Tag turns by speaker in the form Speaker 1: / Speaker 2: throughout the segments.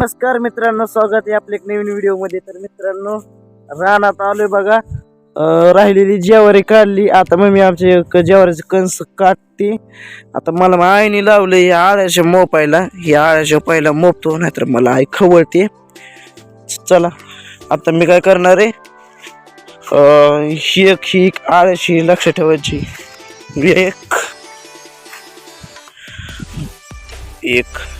Speaker 1: नमस्कार मित्रांनो स्वागत आहे आपल्या एक नवीन व्हिडिओमध्ये तर मित्रांनो रानात आलोय बघा. अं, राहिलेली जेवारी काढली. आता मग मी आमचे एक जेवारीचे कंस काटते. आता मला मग आईने लावलं हे आळ्याच्या मोपायला. हे आळ्याच्या पहिला मोपतो नाहीतर मला आई खवळते. चला आता मी काय करणार आहे? अं, ही एक ही एक आळ्याशी लक्ष ठेवायची. एक. एक.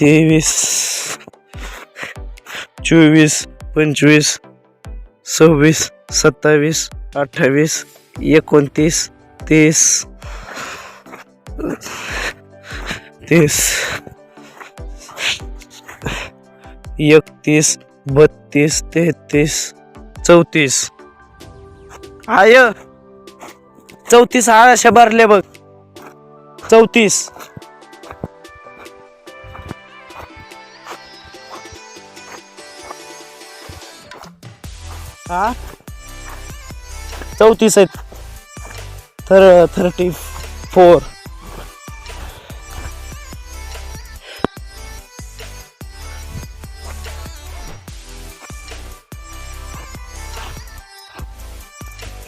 Speaker 1: तेवीस चोवीस पंचवीस सव्वीस सत्तावीस अठ्ठावीस एकोणतीस तीस तीस एकतीस बत्तीस तेहतीस चौतीस. आय चौतीस आळाशे भरले बघ. चौतीस. हा? चौतीस आहेत. थर थर्टी फोर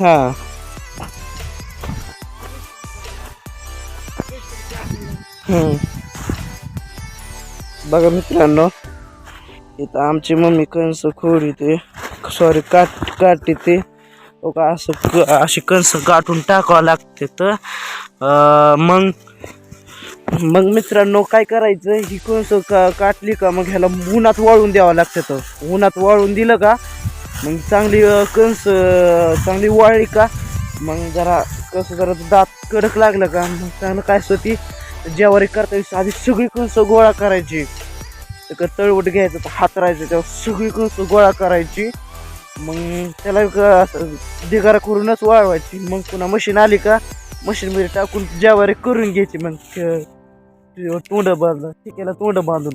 Speaker 1: हा. हम्म. बघा मित्रांनो इथं आमची मम्मी कंस खोड इथे सॉरी काट काटी ते. का असं क- अशी कणस गाठून टाकावं लागते तर मग मग मित्रांनो काय करायचं? ही कणस का काटली का? मग ह्याला उन्हात वाळून द्यावं लागतं तर. उन्हात वाळून दिलं का? मग चांगली कणस चांगली वाळली का? मग जरा कसं जरा दात कडक लागलं का? मग चांगलं काय असतं ती? जेवारी करता येईल. आधी सगळी कणस गोळा करायची. तळवट घ्यायचं तर हात राहायचं तेव्हा सगळी कणस गोळा करायची. मग त्याला एक असं ढिगारा करूनच वाळवायची. मग पुन्हा मशीन आली का मशीनमध्ये टाकून ज्वारी करून घ्यायची. मग तोंड बांधलं ठिक्याला तोंड बांधून.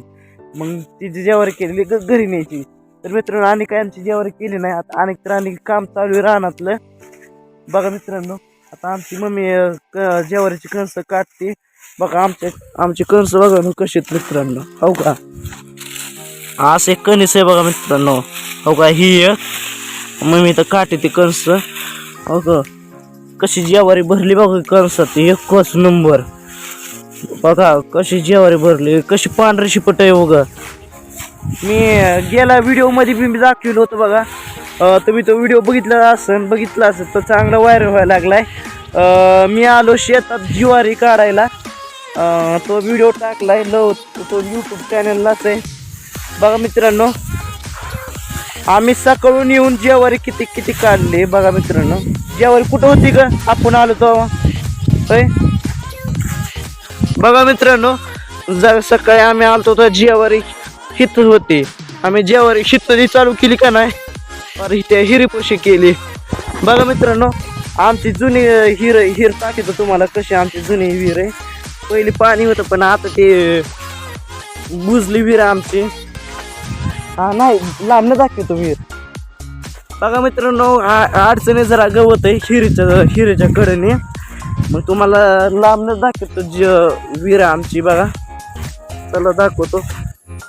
Speaker 1: मग तिची जी केलेली ग- घरी न्यायची. तर मित्रांनो आणि काय आमची ज्वारी केली नाही आता अनेक तर आणि काम चालू राहण्यातलं बघा मित्रांनो आता आमची मम्मी अं, क- काटते कणसं काढते. बघा आमचे आमची कणसं बघा ना कशी मित्रांनो. हो का? असं एक कणीस आहे बघा मित्रांनो. हो का? ही एक. मग मी तर काटे ते कणस अगं कशी जेवारी भरली बघा कणसात एकच नंबर. बघा कशी जेवारी भरली कशी पांढरी शिपट आहे बघा मी गेला व्हिडिओमध्ये बी मी दाखवलं होतं बघा. तुम्ही तो व्हिडिओ बघितला असेल बघितला असेल तर चांगला व्हायरल व्हायला लागलाय. मी आलो शेतात ज्वारी काढायला. तो व्हिडिओ टाकलाय लव तो यूट्यूब चॅनललाच आहे. बघा मित्रांनो आम्ही सकाळून येऊन जेवारी किती किती काढली बघा मित्रांनो. जेवारी कुठं होती ग? आपण आलो तो होय? बघा मित्रांनो जर सकाळी आम्ही आलो तर जेवारी हित होती. आम्ही जेवारी शितली चालू केली का नाही? अरे त्या हिरीपोशी केली. बघा मित्रांनो आमची जुनी हिर हिर टाकीतो तुम्हाला कशी आमची जुनी विहीर आहे. पहिली पाणी होतं पण आता ते बुजली विहीर आमची. हा नाही लांबनं दाखवतो विहीर बघा मित्रांनो आ- अडचणी जरा गवत आहे हिरीच्या हिरेच्या कडेने. मग तुम्हाला लांबनं दाखवतो ज विरा आहे आमची बघा. चला दाखवतो.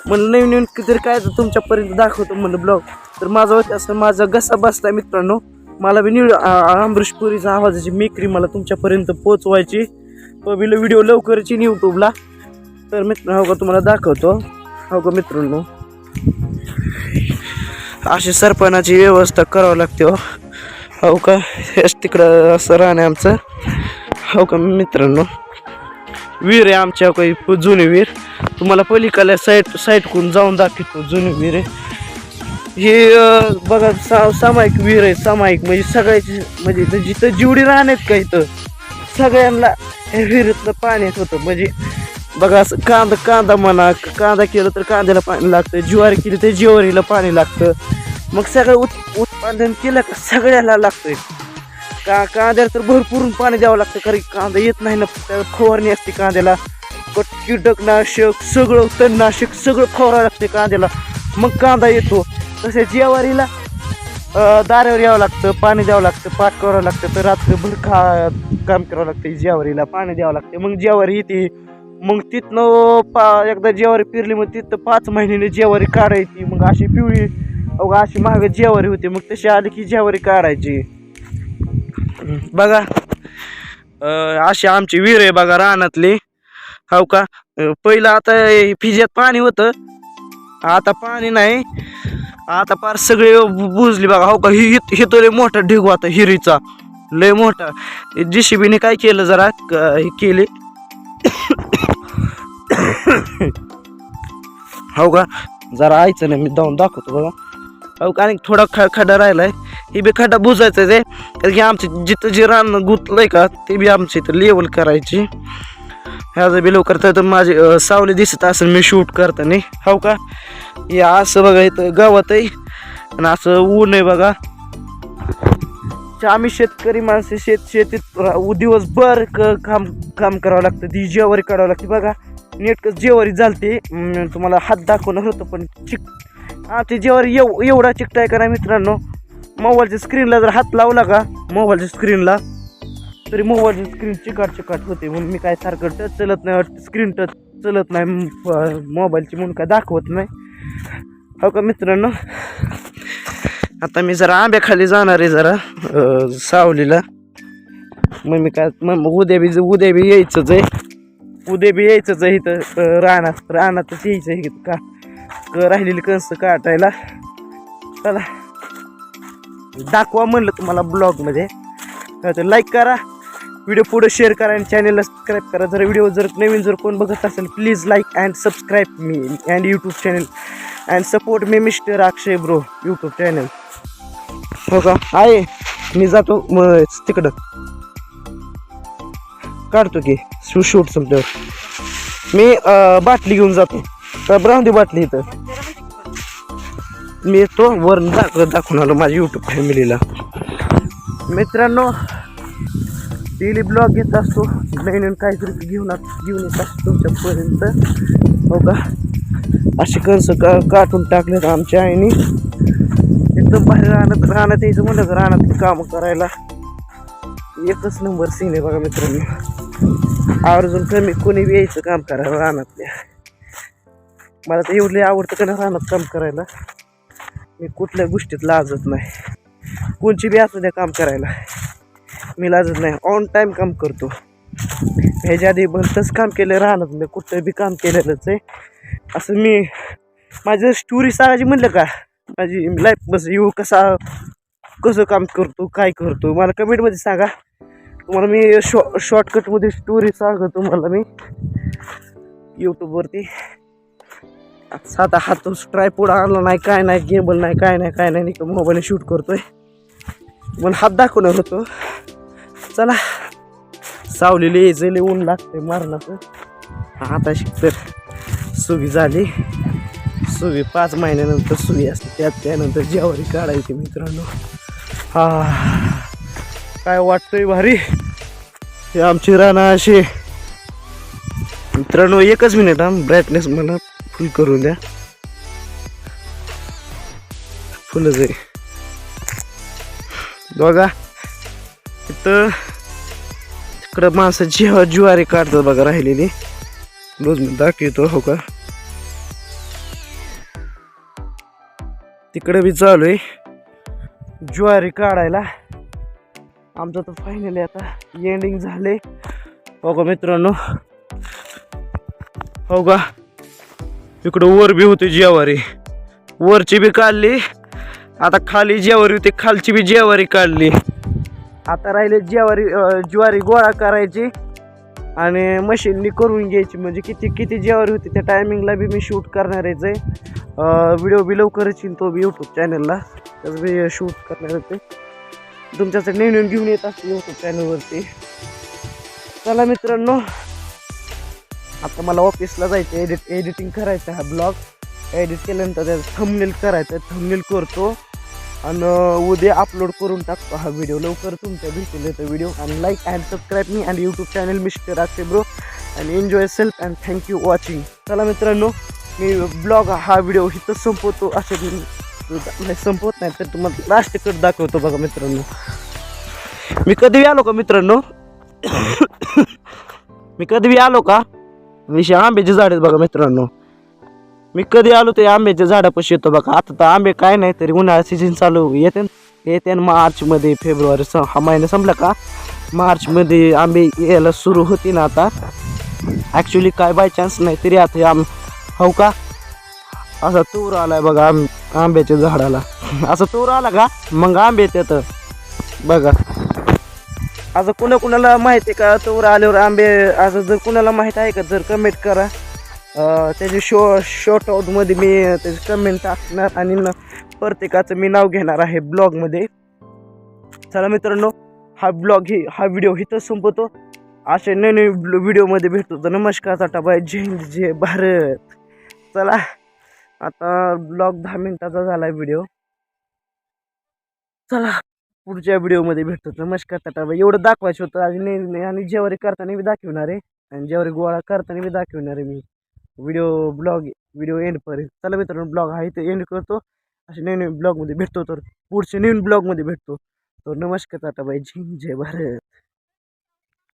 Speaker 1: म्हणलं नवीन नवीन कितीतरी काय तर तुमच्यापर्यंत दाखवतो म्हणलं ब्लॉग. तर माझा होते असं माझा घसा बसला मित्रांनो. मला बी निळ अमृशपुरीचा आवाजाची मेकरी मला तुमच्यापर्यंत पोचवायची पबिल व्हिडिओ लवकरची यूट्यूबला तर मित्र हो का तुम्हाला दाखवतो. हो का मित्रांनो. अशी सरपणाची व्यवस्था करावं लागते हो. हो का? हेच तिकडं असं राहणे आमचं. हो का मित्रांनो? विहीर आहे आमच्या काही जुनी विहीर तुम्हाला पलीकडल्या साईड साईडकडून जाऊन दाखवतो जुनी विहीर आहे. हे बघा सा सामायिक विहीर आहे सामायिक. म्हणजे सगळ्याची म्हणजे जिथं जिवडी राहण्यात का इथं सगळ्यांना विहिरीतलं पाण्यात येत होतं. म्हणजे बघा असं कांदा कांदा म्हणा कांदा केलं तर कांद्याला पाणी लागतं ज्वारी केली तर ज्वारीला पाणी लागतं. मग सगळं उत् उत्पादन केलं का सगळ्याला लागतंय. का कांद्याला तर भरपूर पाणी द्यावं लागतं कारण कांदा येत नाही ना त्याला फवारणी असते कांद्याला. कीटकनाशक सगळं तणनाशक सगळं फवारावं लागते कांद्याला. मग कांदा येतो. तसेच ज्वारीला दारावर यावं लागतं पाणी द्यावं लागतं पाठ करावं लागतं तर रात्रभर खा काम करावं लागतं ज्वारीला पाणी द्यावं लागते मग ज्यावारी येते मग तिथनं पा एकदा जेवारी पिरली मग तिथं पाच महिन्याने जेवारी काढायची. मग अशी पिवळी अवघा अशी महाग जेवारी होती. मग तशी आली की जेवारी काढायची. बघा अशी आमची विहीर आहे बघा रानातली. हो का? पहिलं आता हे फिज्यात पाणी होतं. आता पाणी नाही. आता पार सगळे बुजली बघा. हो का हि तो लय मोठा ढिगू आता हिरीचा. लय मोठा. जीसीबीने काय केलं जरा क- हे केले. हो का? जरा आयचं नाही मी जाऊन दाखवतो बघा. हो का? आणि थोडा ख खड्डा राहिलाय. हे बी खड्डा बुजायचा आहे कारण की आमचं जिथं जे रान गुतलंय का ते बी आमची इथं लेवल करायची. ह्याचं बी लवकर तर माझे सावली दिसत असेल मी शूट करताना. हो का? हे असं बघा इथं गावात आहे. आणि असं ऊन आहे बघा. आम्ही शेतकरी माणसं शेत शेतीत दिवसभर क काम काम करावं लागतं. ती जेवारी काढावं लागते बघा. नेटकं जेवारी झालते. तुम्हाला हात दाखवणार होतं पण चिक हां ते जेवारी एव एवढा चिकटाय करा मित्रांनो? मोबाईलच्या स्क्रीनला जर हात लावला का मोबाईलच्या स्क्रीनला तरी मोबाईलची स्क्रीन चिकाट चिकाट होते. म्हणून मी काय सारखं टच चलत नाही स्क्रीन टच चलत नाही मोबाईलची म्हणून काय दाखवत नाही. हो का मित्रांनो? आता मी जरा आंब्याखाली जाणार आहे जरा सावलीला. मग मी काय मग उद्या बी उद्या बी यायचंच आहे. उद्या बी यायचंच इथं अं, रानात रानातच यायचं आहे इथं का? राहिलेली कंस काटायला. चला. दाखवा म्हणलं तुम्हाला ब्लॉगमध्ये तर लाईक करा. व्हिडिओ पुढे शेअर करा आणि चॅनलला सबस्क्राईब करा. जर व्हिडिओ जर नवीन जर कोण बघत असेल please like and subscribe me and YouTube channel and support me mister Akshay bro YouTube channel हो का? आहे. मी जातो मग तिकडं. काढतो की. शूट संपल्यावर. मी बाटली घेऊन जातो. तर ब्राऊन बाटली इथं. मी येतो वर दाख दाखवून आलो माझ्या यूट्यूब फॅमिलीला मित्रांनो डेली ब्लॉग घेत असतो. नवीन काहीतरी घेऊन आ- घेऊन येत असतो तुमच्यापर्यंत. हो का? असे कंस का काटून टाकलेत आमच्या आईने. एकदम बाहेर राहण्यात राहण्यात यायचं म्हणलं राहण्यात कामं करायला. एकच नंबर सीन आहे बघा मित्रांनो. आवर्जून कमी कोणी बी यायचं काम करायला रानातल्या मला तर एवढं आवडतं का रानात काम करायला. मी कुठल्या गोष्टीत लाजत नाही. कोणची बी असू द्या काम करायला. मी लाजत नाही. ऑन टाईम काम करतो. ह्याच्या आधी भलतंच काम केलं राहणार मी कुठं बी काम केलेलंच आहे. असं मी माझं स्टोरी सांगायची म्हणलं का? माझी लाईफ बस येऊ कसा कसं काम करतो काय करतो? मला कमेंटमध्ये सांगा. तुम्हाला मी शॉ शॉर्टकटमध्ये स्टोरी सांगतो तुम्हाला मी. यूट्यूबवरती साधा हात ट्रायपोड आणला नाही काय नाही गेबल नाही काय नाही काय नाही नाही मोबाईल शूट करतोय. पण हात दाखवणार होतो. चला. सावलेली यायचं ऊन लागते मारणाचं आता तर सुगी झाली. सुगी पाच महिन्यानंतर सुगी असते. त्यात त्यानंतर जेवारी काढायची मित्रांनो. हा. काय वाटतंय भारी? हे आमची राणा अशी. मित्रांनो एकच मिनिट हा. ब्राईटनेस मला फुल करून द्या. फुलच आहे. बघा. इथं तिकडं माणसं जेव्हा ज्वारी काढतात बघा राहिलेली. रोज मी दाखवतो हो का? तिकडे बी चालू आहे. ज्वारी काढायला. आमचं तर फायनली आता एंडिंग झाले हो का मित्रांनो. हो का इकडं वर बी होती जेवारी. वरची बी काढली. आता खाली जेवारी होती खालची बी जेवारी काढली. आता राहिले जेवारी ज्वारी गोळा करायची आणि मशीननी करून घ्यायची. म्हणजे किती किती जेवारी होती त्या टायमिंगला बी मी शूट करणारच आहे व्हिडिओ बी लवकरच येईन तो बी यूट्यूब चॅनलला त्याच बी शूट करणार होते तुमच्यासाठी नवीन घेऊन येत असते यूट्यूब चॅनलवरती चला मित्रांनो आता मला ऑफिसला जायचं एडिट एडिटिंग करायचं हा ब्लॉग एडिट केल्यानंतर त्याचं थंबनेल करायचं थंबनेल करतो. आणि उद्या अपलोड करून टाकतो हा व्हिडिओ लवकर तुमच्या भेटेल येतो व्हिडिओ आणि लाईक अँड सबस्क्राईब मी आणि YouTube channel mister Akshay bro आणि enjoy self and thank you watching चला मित्रांनो मी ब्लॉग हा व्हिडिओ इथं संपवतो. असे नाही संपवत नाही तर तुम्हाला लास्ट कट दाखवतो बघा मित्रांनो. मी कधी आलो का मित्रांनो? मी कधी आलो का? विषय आंब्याचे झाड आहेत बघा मित्रांनो. मी कधी आलो ते आंब्याच्या झाडापाशी येतो बघा. आता तर आंबे काय नाही तरी उन्हाळा सीझन चालू येते. येते मार्चमध्ये फेब्रुवारी स हा महिना संपला का? मार्चमध्ये आंबे यायला सुरू होती ना आता. ॲक्च्युली काय बाय चान्स नाही तरी आता आम हो का? असा तूर आलाय बघा आंब आंब्याच्या झाडाला. असा तूर आला का? मग आंबे येतात. बघा. असं कुणा कुणाला माहिती आहे का? तूर आल्यावर आंबे असं जर कुणाला माहीत आहे का जर कमेंट करा. त्याचे त्याची शो शॉर्ट आउटमध्ये मी त्याची कमेंट टाकणार आणि प्रत्येकाचं मी नाव घेणार आहे ब्लॉगमध्ये चला मित्रांनो हा ब्लॉग ही हा व्हिडिओ इथं संपवतो असे नवीन व्हिडिओमध्ये भेटतो. तर नमस्कार टाटा बाय जय हिंद जय भारत. चला. आता ब्लॉग दहा मिनिटाचा झाला आहे व्हिडिओ चला पुढच्या व्हिडिओमध्ये भेटतो. नमस्कार तटाबाई एवढं दाखवायचं होतं आणि नाही- आणि जेवारी करताना मी दाखवणार आहे. आणि जेवारी गोळा करताना मी दाखवणार आहे मी. व्हिडिओ ब्लॉग व्हिडिओ एंडपर्यंत चला मित्रांनो ब्लॉग आहे ते एंड करतो. असे नवीन नवीन ब्लॉगमध्ये भेटतो तर पुढच्या नवीन ब्लॉगमध्ये भेटतो. तर नमस्कार टाटा बाय जय भारत.